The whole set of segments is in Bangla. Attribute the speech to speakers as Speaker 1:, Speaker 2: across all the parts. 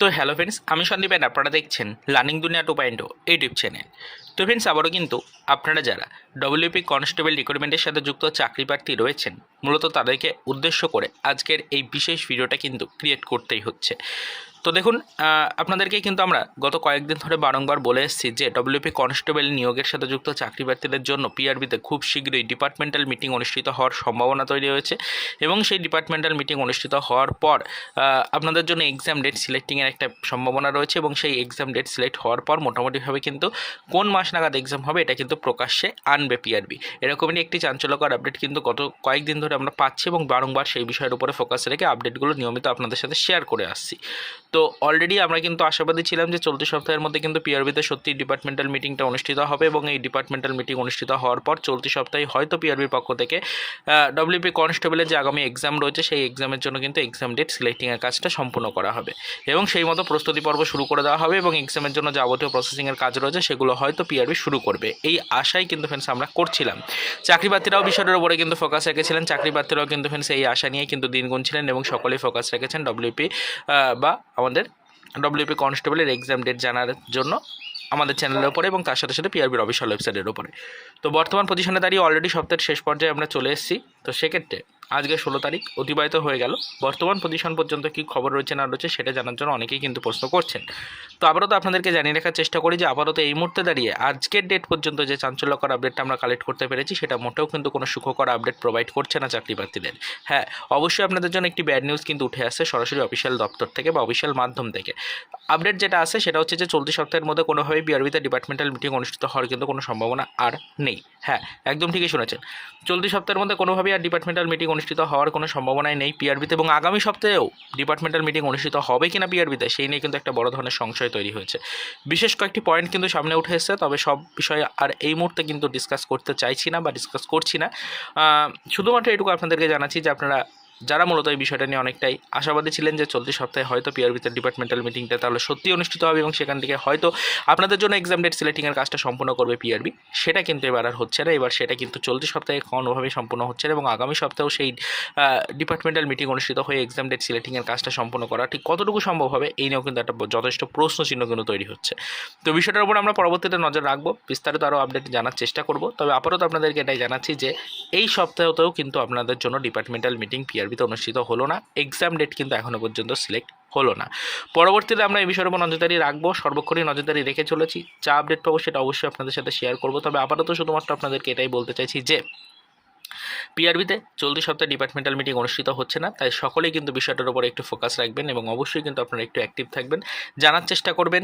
Speaker 1: তো হ্যালো ফ্রেন্ডস আমি সন্দীপ আপনারা দেখছেন learning Duniya two point YouTube channel তো ফ্রেন্ডস আবারও কিন্তু আপনারা যারা ডব্লিউপি কনস্টেবল রিক্রুটমেন্টের সাথে যুক্ত চাকরি প্রার্থী রয়েছেন, মূলত তাদেরকে উদ্দেশ্য করে আজকের এই বিশেষ ভিডিওটা কিন্তু ক্রিয়েট করতেই হচ্ছে। তো দেখুন আপনাদেরকে কিন্তু আমরা গত কয়েকদিন ধরে বারংবার বলে এসেছি যে ডব্লিউপি কনস্টেবল নিয়োগের সাথে যুক্ত চাকরি প্রার্থীদের জন্য পিআরবিতে খুব শীঘ্রই ডিপার্টমেন্টাল মিটিং অনুষ্ঠিত হওয়ার সম্ভাবনা তৈরি হয়েছে এবং সেই ডিপার্টমেন্টাল মিটিং অনুষ্ঠিত হওয়ার পর আপনাদের জন্য এক্সাম ডেট সিলেক্টিংয়ের একটা সম্ভাবনা রয়েছে এবং সেই এক্সাম ডেট সিলেক্ট হওয়ার পর মোটামুটিভাবে কিন্তু কোন মাস নাগাদ এক্সাম হবে এটা কিন্তু প্রকাশ্যে আনবে পিআরবি এরকমই একটি চাঞ্চল্যকর আপডেট কিন্তু গত কয়েকদিন ধরে আমরা পাচ্ছি এবং বারংবার সেই বিষয়ের উপরে ফোকাস রেখে আপডেটগুলো নিয়মিত আপনাদের সাথে শেয়ার করে আসছি। তো অলরেডি আমরা কিন্তু আশাবাদী ছিলাম যে চলতি সপ্তাহের মধ্যে কিন্তু পিআরবিতে সত্যি ডিপার্টমেন্টাল মিটিংটা অনুষ্ঠিত হবে এবং এই ডিপার্টমেন্টাল মিটিং অনুষ্ঠিত হওয়ার পর চলতি সপ্তাহে হয়তো পিআরবির পক্ষ থেকে ডব্লিউপি কনস্টেবলের যে আগামী এক্সাম রয়েছে সেই এক্সামের জন্য কিন্তু এক্সাম ডেট সিলেক্টিংয়ের কাজটা সম্পূর্ণ করা হবে। এবং সেই মতো প্রস্তুতি পর্ব শুরু করে দেওয়া হবে এবং এক্সামের জন্য যাবতীয় প্রসেসিংয়ের কাজ রয়েছে সেগুলো হয়তো পিআরবি শুরু করবে। এই আশাই কিন্তু ফ্রেন্ডস আমরা করছিলাম। চাকরি প্রার্থীরাও বিষয়টার উপরে কিন্তু ফোকাস রেখেছিলেন। চাকরি প্রার্থীরাও কিন্তু ফ্রেন্ডস এই আশা নিয়ে কিন্তু দিন গুনছিলেন এবং সকলেই ফোকাস রেখেছেন ডব্লিউপি বা আমাদের ডব্লিউপি কনস্টেবলের এক্সাম ডেট জানার জন্য আমাদের চ্যানেলের ওপরে এবং তার সাথে সাথে পিআরবির অফিসিয়াল ওয়েবসাইটের ওপরে তো বর্তমান পজিশনে দাঁড়িয়ে অলরেডি সপ্তাহের শেষ পর্যায়ে আমরা চলে এসেছি। তো সেক্ষেত্রে আজকে ষোলো তারিখ অতিবাহিত হয়ে গেল। বর্তমান পজিশন পর্যন্ত কী খবর রয়েছে না রয়েছে সেটা জানার জন্য অনেকেই কিন্তু প্রশ্ন করছেন। তো আপাতত আপনাদেরকে জানিয়ে রাখার চেষ্টা করি যে আপাতত এই মুহূর্তে দাঁড়িয়ে আজকের ডেট পর্যন্ত যে চাঞ্চল্যকর আপডেটটা আমরা কালেক্ট করতে পেরেছি, সেটা মোটেও কিন্তু কোনো সুখকর আপডেট প্রোভাইড করছে না চাকরি প্রার্থীদের হ্যাঁ অবশ্যই আপনাদের জন্য একটি ব্যাড নিউজ কিন্তু উঠে আসছে সরাসরি অফিসিয়াল দপ্তর থেকে বা অফিসিয়াল মাধ্যম থেকে। আপডেট যেটা আছে সেটা হচ্ছে যে চলতি সপ্তাহের মধ্যে কোনোভাবেই বিআরবিতে ডিপার্টমেন্টাল মিটিং অনুষ্ঠিত হওয়ার কিন্তু কোনো সম্ভাবনা আর নেই। হ্যাঁ একদম ঠিকই শুনেছেন। চলতি সপ্তাহের মধ্যে কোনোভাবেই আর ডিপার্টমেন্টাল মিটিং অনুষ্ঠিত হওয়ার কোনো সম্ভাবনাই নেই পিআরবিতে এবং আগামী সপ্তাহেও ডিপার্টমেন্টাল মিটিং অনুষ্ঠিত হবে কিনা পিআরবিতে সেই নিয়ে কিন্তু একটা বড় ধরনের সংশয় তৈরি হয়েছে। বিশেষ কয়েকটি পয়েন্ট কিন্তু সামনে উঠে এসেছে, তবে সব বিষয়ে আর এই মুহূর্তে কিন্তু ডিসকাস করতে চাইছি না বা ডিসকাস করছি না। শুধুমাত্র এটুকু আপনাদেরকে জানাচ্ছি যে আপনারা যারা মূলত এই বিষয়টা নিয়ে অনেকটাই আশাবাদী ছিলেন যে চলতি সপ্তাহে হয়তো পিআরবিতে ডিপার্টমেন্টাল মিটিংটা তাহলে সত্যি অনুষ্ঠিত হবে এবং সেখান থেকে হয়তো আপনাদের জন্য এক্সাম ডেট সিলেক্টিংয়ের কাজটা সম্পূর্ণ করবে পিআরবি সেটা কিন্তু এবার আর হচ্ছে না। এবার সেটা কিন্তু চলতি সপ্তাহে কোনোভাবেই সম্পূর্ণ হচ্ছে না এবং আগামী সপ্তাহেও সেই ডিপার্টমেন্টাল মিটিং অনুষ্ঠিত হয়ে এক্সাম ডেট সিলেক্টিংয়ের কাজটা সম্পূর্ণ করা ঠিক কতটুকু সম্ভব হবে এই নিয়েও কিন্তু একটা যথেষ্ট প্রশ্ন চিহ্ন কিন্তু তৈরি হচ্ছে। তো বিষয়টার উপর আমরা পরবর্তীতে নজর রাখব। বিস্তারিত আরও আপডেট জানার চেষ্টা করব। তবে আপাতত আপনাদেরকে এটাই জানাচ্ছি যে এই সপ্তাহতেও কিন্তু আপনাদের জন্য ডিপার্টমেন্টাল মিটিং পিআরবিতে অনুষ্ঠিত হলো না এক্সাম ডেট কিন্তু এখনও পর্যন্ত সিলেক্ট হলো না। পরবর্তীতে আমরা এই বিষয়ের উপর নজরদারি রাখব, সর্বক্ষণই নজরদারি রেখে চলেছি। যা আপডেট পাবো সেটা অবশ্যই আপনাদের সাথে শেয়ার করব। তবে আপাতত শুধুমাত্র আপনাদেরকে এটাই বলতে চাইছি যে পিআরবিতে চলতি সপ্তাহে ডিপার্টমেন্টাল মিটিং অনুষ্ঠিত হচ্ছে না, তাই সকলেই কিন্তু বিষয়টার উপর একটু ফোকাস রাখবেন এবং অবশ্যই কিন্তু আপনারা একটু অ্যাক্টিভ থাকবেন। জানার চেষ্টা করবেন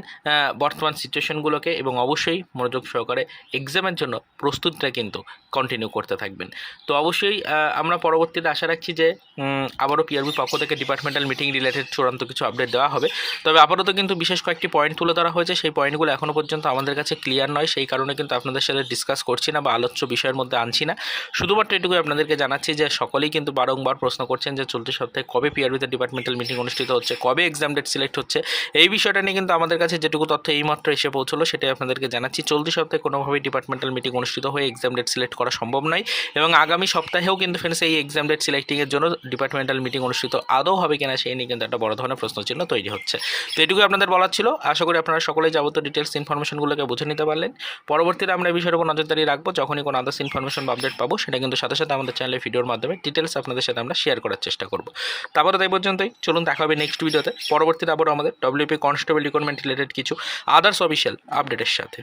Speaker 1: বর্তমান সিচুয়েশনগুলোকে এবং অবশ্যই মনোযোগ সহকারে এক্সামের জন্য প্রস্তুতিটা কিন্তু কন্টিনিউ করতে থাকবেন। তো অবশ্যই আমরা পরবর্তীতে আশা রাখছি যে আবারও পিআরবি পক্ষ থেকে ডিপার্টমেন্টাল মিটিং রিলেটেড চূড়ান্ত কিছু আপডেট দেওয়া হবে। তবে আপাতত কিন্তু বিশেষ কয়েকটি পয়েন্ট তুলে ধরা হয়েছে, সেই পয়েন্টগুলো এখনও পর্যন্ত আমাদের কাছে ক্লিয়ার নয়, সেই কারণে কিন্তু আপনাদের সাথে ডিসকাস করছি না বা আলোচ্য বিষয়ের মধ্যে আনছি না। শুধুমাত্র এটুকুই আপনাদেরকে জানাচ্ছি যে সকলেই কিন্তু বারংবার প্রশ্ন করছেন যে চলতি সপ্তাহে কবে পিআরবিতে ডিপার্টমেন্টাল মিটিং অনুষ্ঠিত হচ্ছে, কবে এক্সাম ডেট সিলেক্ট হচ্ছে, এই বিষয়টা নিয়ে কিন্তু আমাদের কাছে যেটুকু তথ্য এইমাত্র এসে পৌঁছলো সেটাই আপনাদেরকে জানাচ্ছি। চলতি সপ্তাহে কোনোভাবেই ডিপার্টমেন্টাল মিটিং অনুষ্ঠিত হয়ে এক্সাম ডেট সিলেক্ট করা সম্ভব নয় এবং আগামী সপ্তাহেও কিন্তু ফ্রেন্ডস এই এক্সাম ডেট সিলেক্টিংয়ের জন্য ডিপার্টমেন্টাল মিটিং অনুষ্ঠিত আদৌ হবে কিনা সেই নিয়ে কিন্তু একটা বড় ধরনের প্রশ্নচিহ্ন তৈরি হচ্ছে। তো এটুকুই আপনাদের বলার ছিল। আশা করি আপনারা সকলেই যাবতীয় ডিটেলস ইনফরমেশনগুলোকে বুঝে নিতে পারলেন। পরবর্তীতে আমরা এই বিষয়ের উপর নজরদারি রাখব। যখনই কোনো আদার্স ইনফরমেশন বা আপডেট পাবো, সেটা কিন্তু সাথে সাথে আমাদের চ্যানেলে ভিডিওর মাধ্যমে ডিটেলস আপনাদের সাথে আমরা শেয়ার করার চেষ্টা করব। তারপরে তাই পর্যন্তই, চলুন দেখা হবে নেক্সট ভিডিওতে পরবর্তীতে আবারও আমাদের ডব্লিউপি কনস্টেবল রিক্রুটমেন্ট রিলেটেড কিছু আদার্স অফিসিয়াল আপডেটের সাথে।